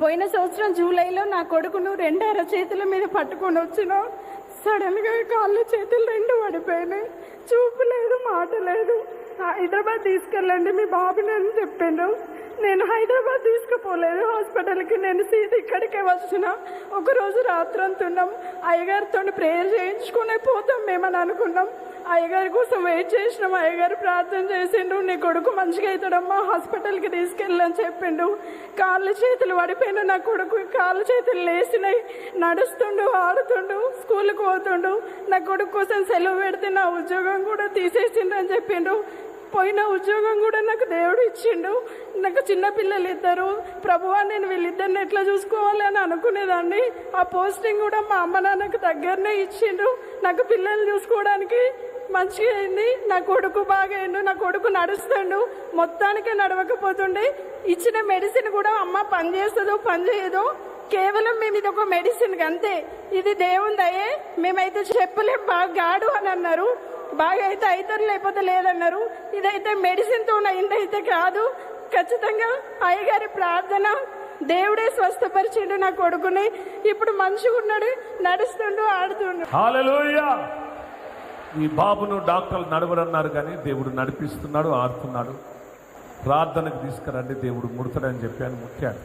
పోయిన సంవత్సరం జూలైలో నా కొడుకును రెండు అరచేతుల మీద పట్టుకొని వచ్చిన సడన్గా కాళ్ళు చేతులు రెండు పడిపోయినాయి. చూపు లేదు మాట లేదు. హైదరాబాద్ తీసుకెళ్ళండి మీ బాబుని అని చెప్పిండ్రు నేను హైదరాబాద్ తీసుకుపోలేదు. హాస్పిటల్కి నేను సీట్ ఇక్కడికే వచ్చిన. ఒకరోజు రాత్రంతున్నాం. అయ్యగారితో ప్రేయర్ చేయించుకునే పోతాం మేమని అనుకున్నాం. అయ్యగారి కోసం వెయిట్ చేసినాం. అయ్యగారు ప్రార్థన చేసిండు నీ కొడుకు మంచిగా అవుతాడమ్మా హాస్పిటల్కి తీసుకెళ్ళని చెప్పిండు కాళ్ళు చేతులు పడిపోయిన నా కొడుకు కాళ్ళు చేతులు లేచినాయి. నడుస్తుండు ఆడుతుండు స్కూల్కి పోతుండు. నా కొడుకు కోసం సెలవు పెడితే నా ఉద్యోగం కూడా తీసేసిండు అని చెప్పిండు పోయిన ఉద్యోగం కూడా నాకు దేవుడు ఇచ్చిండు. నాకు చిన్నపిల్లలు ఇద్దరు. ప్రభువా నేను వీళ్ళిద్దరిని ఎట్లా చూసుకోవాలి అని అనుకునేదాన్ని. ఆ పోస్టింగ్ కూడా మా అమ్మ నాన్నకు దగ్గరనే ఇచ్చిండు నాకు పిల్లలు చూసుకోవడానికి మంచిగా అయింది. నా కొడుకు బాగా అయిండు. నా కొడుకు నడుస్తుండు. మొత్తానికి నడవకపోతుండే. ఇచ్చిన మెడిసిన్ కూడా అమ్మ పని చేస్తుందో పని చేయదో కేవలం మేము ఇది ఒక మెడిసిన్ అంతే. ఇది దేవుని దయే. మేమైతే చెప్పలేం. బాగా గాడు అని అన్నారు. బాగా అయితే అవుతారు లేకపోతే లేదన్నారు. ఇదైతే మెడిసిన్తో అయితే కాదు. ఖచ్చితంగా అయ్యగారి ప్రార్థన దేవుడే స్వస్థపరిచిండు నా కొడుకుని. ఇప్పుడు మంచిగా ఉన్నాడు నడుస్తుండు ఆడుతుండు. ఈ బాబును డాక్టర్లు నడవరన్నారు కానీ దేవుడు నడిపిస్తున్నాడు ఆడుతున్నాడు. ప్రార్థనకు తీసుకురండి దేవుడు ముడతాడని చెప్పాను ముఖ్యాన్ని.